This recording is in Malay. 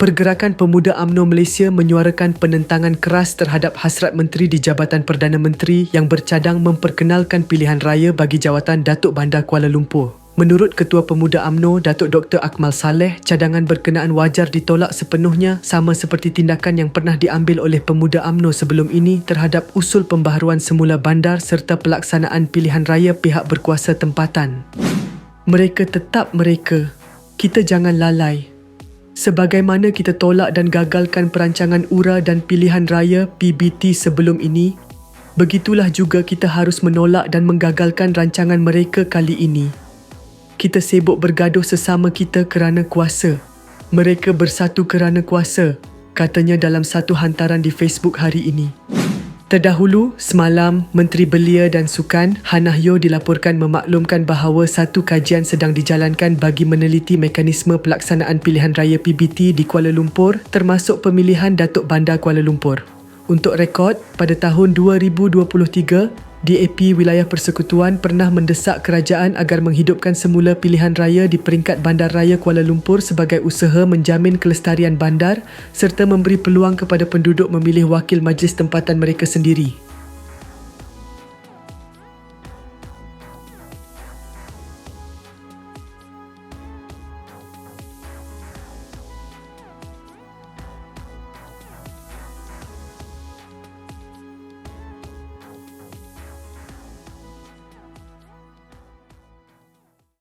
Pergerakan Pemuda AMNO Malaysia menyuarakan penentangan keras terhadap hasrat Menteri di Jabatan Perdana Menteri yang bercadang memperkenalkan pilihan raya bagi jawatan Datuk Bandar Kuala Lumpur. Menurut Ketua Pemuda AMNO, Datuk Dr. Akmal Saleh, cadangan berkenaan wajar ditolak sepenuhnya sama seperti tindakan yang pernah diambil oleh Pemuda AMNO sebelum ini terhadap usul pembaharuan semula bandar serta pelaksanaan pilihan raya pihak berkuasa tempatan. Mereka tetap mereka. Kita jangan lalai. Sebagaimana kita tolak dan gagalkan perancangan URA dan pilihan raya PBT sebelum ini, begitulah juga kita harus menolak dan menggagalkan rancangan mereka kali ini. Kita sibuk bergaduh sesama kita kerana kuasa. Mereka bersatu kerana kuasa, katanya dalam satu hantaran di Facebook hari ini. Terdahulu, semalam, Menteri Belia dan Sukan, Hannah Yeo dilaporkan memaklumkan bahawa satu kajian sedang dijalankan bagi meneliti mekanisme pelaksanaan pilihan raya PBT di Kuala Lumpur termasuk pemilihan Datuk Bandar Kuala Lumpur. Untuk rekod, pada tahun 2023, DAP Wilayah Persekutuan pernah mendesak kerajaan agar menghidupkan semula pilihan raya di peringkat Bandar Raya Kuala Lumpur sebagai usaha menjamin kelestarian bandar serta memberi peluang kepada penduduk memilih wakil majlis tempatan mereka sendiri.